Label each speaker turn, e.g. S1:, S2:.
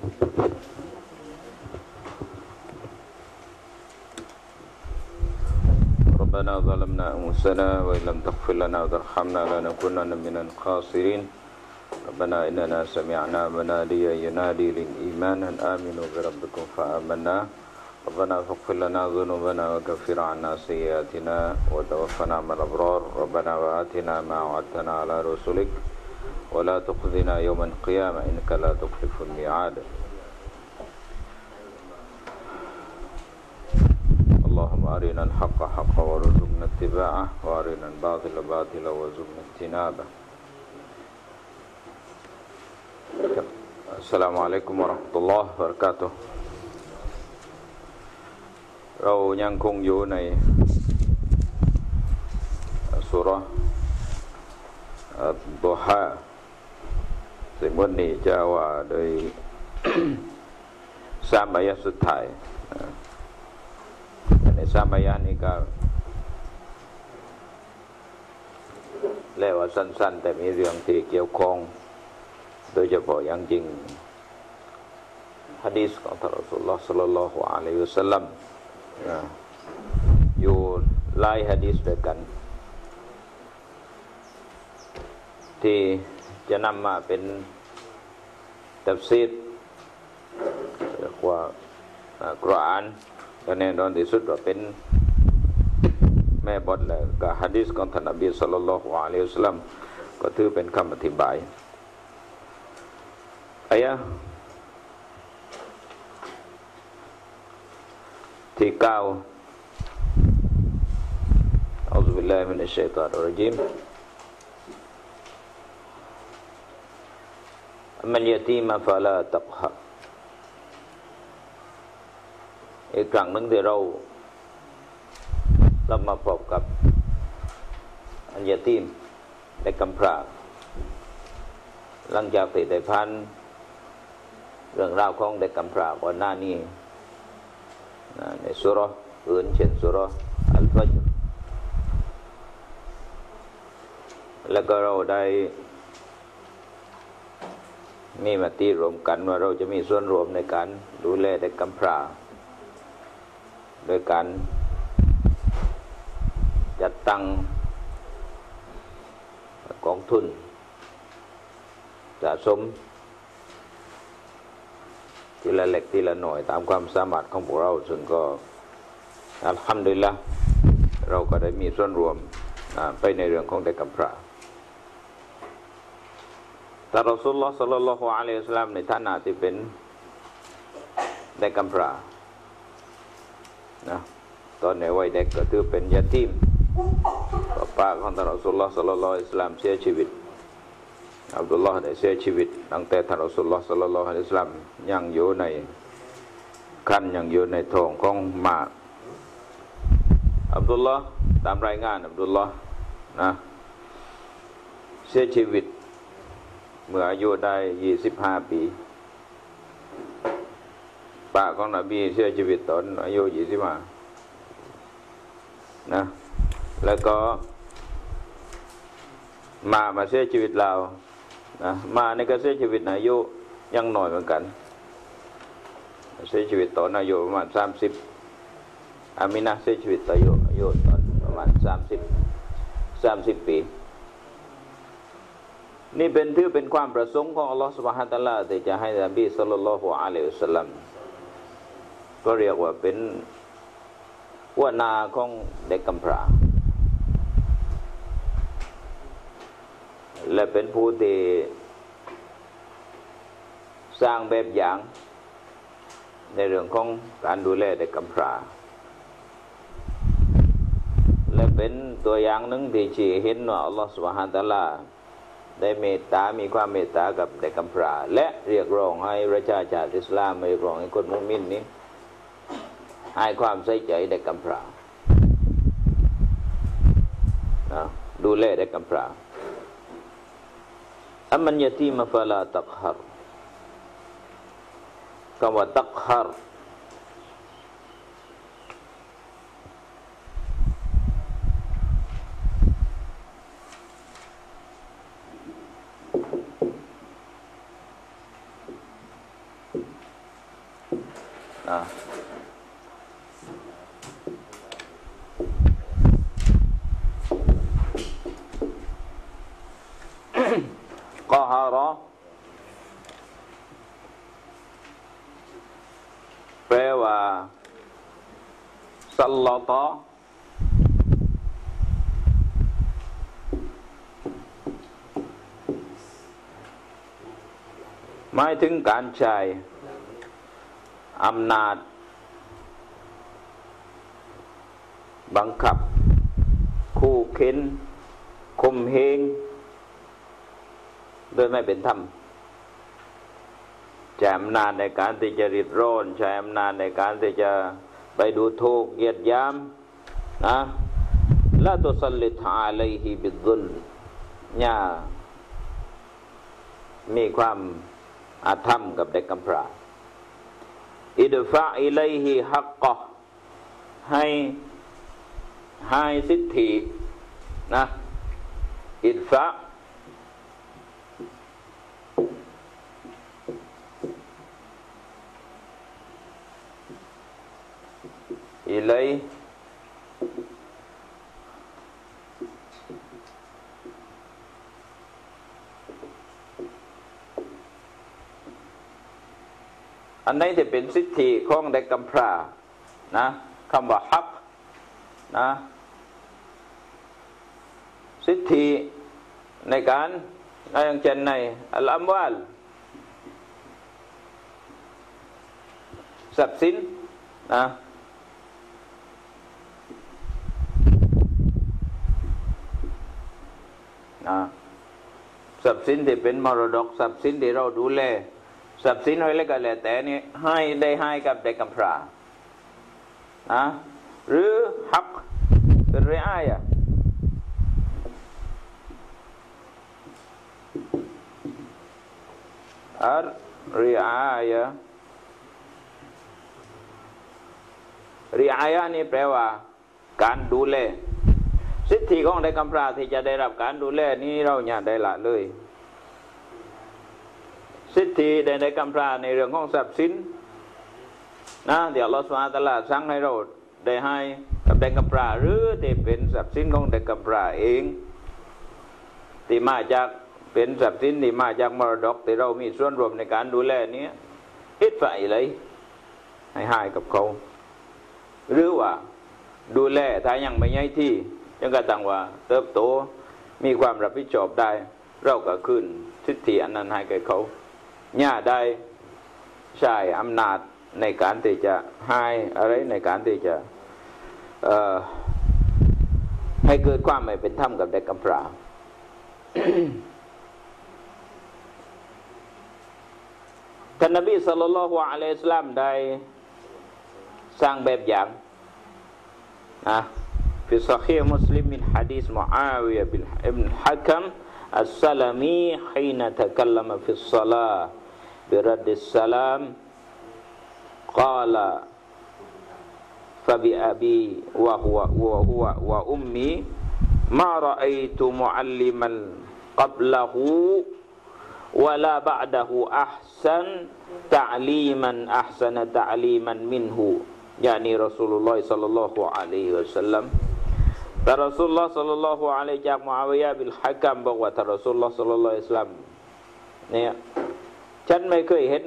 S1: ربنا ظلمنا أنفسنا وإن لم تغفر لنا وترحمنا لنكونن من الخاسرين. ربنا إننا سمعنا مناديا ينادي للإيمان أن آمنوا بربكم فآمنا. ربنا فاغفر لنا ذنوبنا وكفر عنا سيئاتنا وتوفنا مع الأبرار. ربنا وآتنا ما وعدتنا على رسلك. ولا تخذنا يوم القيامة إنك لا تخلف الميعاد اللهم أرنا الحق حقا وارزقنا اتباعه وأرنا الباطل باطلا وارزقنا اجتنابه السلام عليكم ورحمة الله وبركاته เรายังคงอยู่ในสุรตัวห้า ซึ่งวันนี้จะว่าโดยสามอายะสุดท้ายในสามอายะนี้ก็เรียกว่าสั้น ๆ แต่มีเรื่องที่เกี่ยวข้อง โดยเฉพาะอย่างจริงฮะดีษของท่านอสุลลอฮ์สัลลัลลอฮุอะลัยฮิวสัลลัมอยู่หลายฮะดีษด้วยกัน ที่ จะนำมาเป็นตัฟซีดเรียกว่ากรานก็แน่นอนที่สุดว่าเป็นแม่บทแล้วก็ฮะดีษของท่านนบีสัลลัลลอฮุอะลัยฮิวะสัลลัมก็ถือเป็นคำอธิบายอายะที่เก้าอัลลอฮฺบิลลาฮิมินัชชัยฏอนรจีม أما اليتيم فلا تقهر อีกครั้งหนึ่งที่เราเรามาพบกับอันยาตีมได้กำพร้าหลังจากที่ได้พันเรื่องราวของเด็กกำพร้าก่อนหน้านี้ในสุรอื่นเช่นสุรอัลฟัจแล้วก็เราได้ มีมติรวมกันว่าเราจะมีส่วนรวมในการดูแลเด็กกำพร้าโดยการจัดตั้งกองทุนสะสม ทีละเล็กทีละหน่อยตามความสามารถของพวกเราซึ่งก็อัลฮัมดุลิลละเราก็ได้มีส่วนรวมไปในเรื่องของเด็กกำพร้า แต่รอสุลลอฮ์สัลลัลลอฮุอะลัยฮิสลามในฐานะที่เป็นเด็กกำพร้านะตอนในวัยเด็กก็ถือเป็นยาทีมป้าของท่านรอสุลลอฮ์สัลลัลลอฮุอะลัยฮิสลามเสียชีวิตอับดุลลอฮ์ได้เสียชีวิตตั้งแต่ท่านรอสุลลอฮ์สัลลัลลอฮุอะลัยฮิสลามยังอยู่ในคันยังอยู่ในท้องของมาอับดุลลอฮ์ตามรายงานอับดุลลอฮ์นะเสียชีวิต เมื่ออายุได้ยี่สิบห้าปีป้าของนบีเสียชีวิตตอนอายุยี่สิบห้านะ แล้วก็มามาเสียชีวิตเรานะมาในก็เสียชีวิตอายุยังหน่อยเหมือนกัน เสียชีวิตตอนอายุประมาณสามสิบอามินะเสียชีวิตอายุอายุตอนประมาณสามสิบสามสิบปี นี่เป็นถือเป็นความประสงค์ของอัลลอฮฺสุบฮานตะลาที่จะให้นบีสุลต่านละฮ์อะลัยฮิสสลัมก็เรียกว่าเป็นวนาของเด็กกำพร้าและเป็นผู้ที่สร้างแบบอย่าง ในเรื่องของการดูแลเด็กกำพร้าและเป็นตัวอย่างหนึ่งที่ชี้เห็นว่าอัลลอฮฺสุบฮานตะลา ได้เมตตา มีความเมตตากับเด็กกำพร้าและเรียกร้องให้ประชาชาติอิสลามเรียกร้องให้คนมุสลิมนี้ให้ความใส่ใจเด็กกำพร้าดูแลเด็กกำพร้าอัมมันยตีมาฟลาตักฮาร์คำว่าตักฮาร์าก็ฮารอแปลว่าสัลลตหมายถึงการใช้ อำนาจ บังคับ คู่เข็นคมเหงโดยไม่เป็นธรรมใช้อำนาจในการที่จะริดร้อนใช้อำนาจในการที่จะไปดูถูกเหยียดยามนะละตุสลิตอาลัยฮิบิดุลอย่ามีความอาธรรมกับเด็กกำพร้า อิดฟะอิลัยฮิฮักกะให้ให้สิทธินะ อิดฟะอิลัยอันไหนที่เป็นสิทธิของเด็กกำพร้านะคำว่าฮักนะสิทธิในการอย่างเช่นในอัลอัมวาลทรัพย์สินนะนะทรัพย์สินที่เป็นมรดกทรัพย์สินที่เราดูแล ทรัพย์สินอะไรก็แล้วแต่นี่ให้ได้ให้กับเด็กกำพร้านะหรือฮักเป็นเรียอ้ายอะอัรริอายะริอายะนี่แปลว่า การดูแลสิทธิของเด็กกำพร้าที่จะได้รับการดูแลนี้เราอย่าได้ละเลย สิทธิใด็กกำพร้าในเรื่องของทรัพย์สินนะเดี๋ยวเราสมาตลาดสั่งให้เราได้ให้กับเด็กกำพร้าหรือที่เป็นทรัพย์สินของเด็กกำพร้าเองที่มาจากเป็นทรัพย์สินที่มาจากมรดกที่เรามีส่วนรวมในการดูแลนี้อิดฝ่ายเลยให้หายกับเขา หรือว่าดูแลถ้ายังไม่ใหญ่ที่ยังกระตังว่าเติบโตมีความรับผิดชอบได้ เราก็ขึ้นสิทธิอันนั้นให้แก่เขา เนี่ยได้ใช้อำนาจในการที่จะให้อะไรในการที่จะให้เกิดความไม่เป็นธรรมกับเด็กกำพร้าท่านนบีสุลต่านละฮ์อะลัยสลมได้สร้างแบบอย่างนะฟิสฮีมุสลิมมินฮะดีษมุอาวิยะบินฮักัมอัลสลามีฮีนะตะกลัมฟิสศอลา برد السلام قال فبأبي وهو وهو وأمي ما رأيت معلما قبله ولا بعده أحسن تعليما أحسن تعليما منه يعني رسول الله صلى الله عليه وسلم แต่รอสุลลอฮ์สัลลัลลอฮุอะลัยฮิจากมุอาวิยะบิลฮักัมบอกว่าท่านรอสุลลอฮ์สัลลัลลอฮุอะลัยฮิสลามเนี่ย ฉันไม่เคยเห็น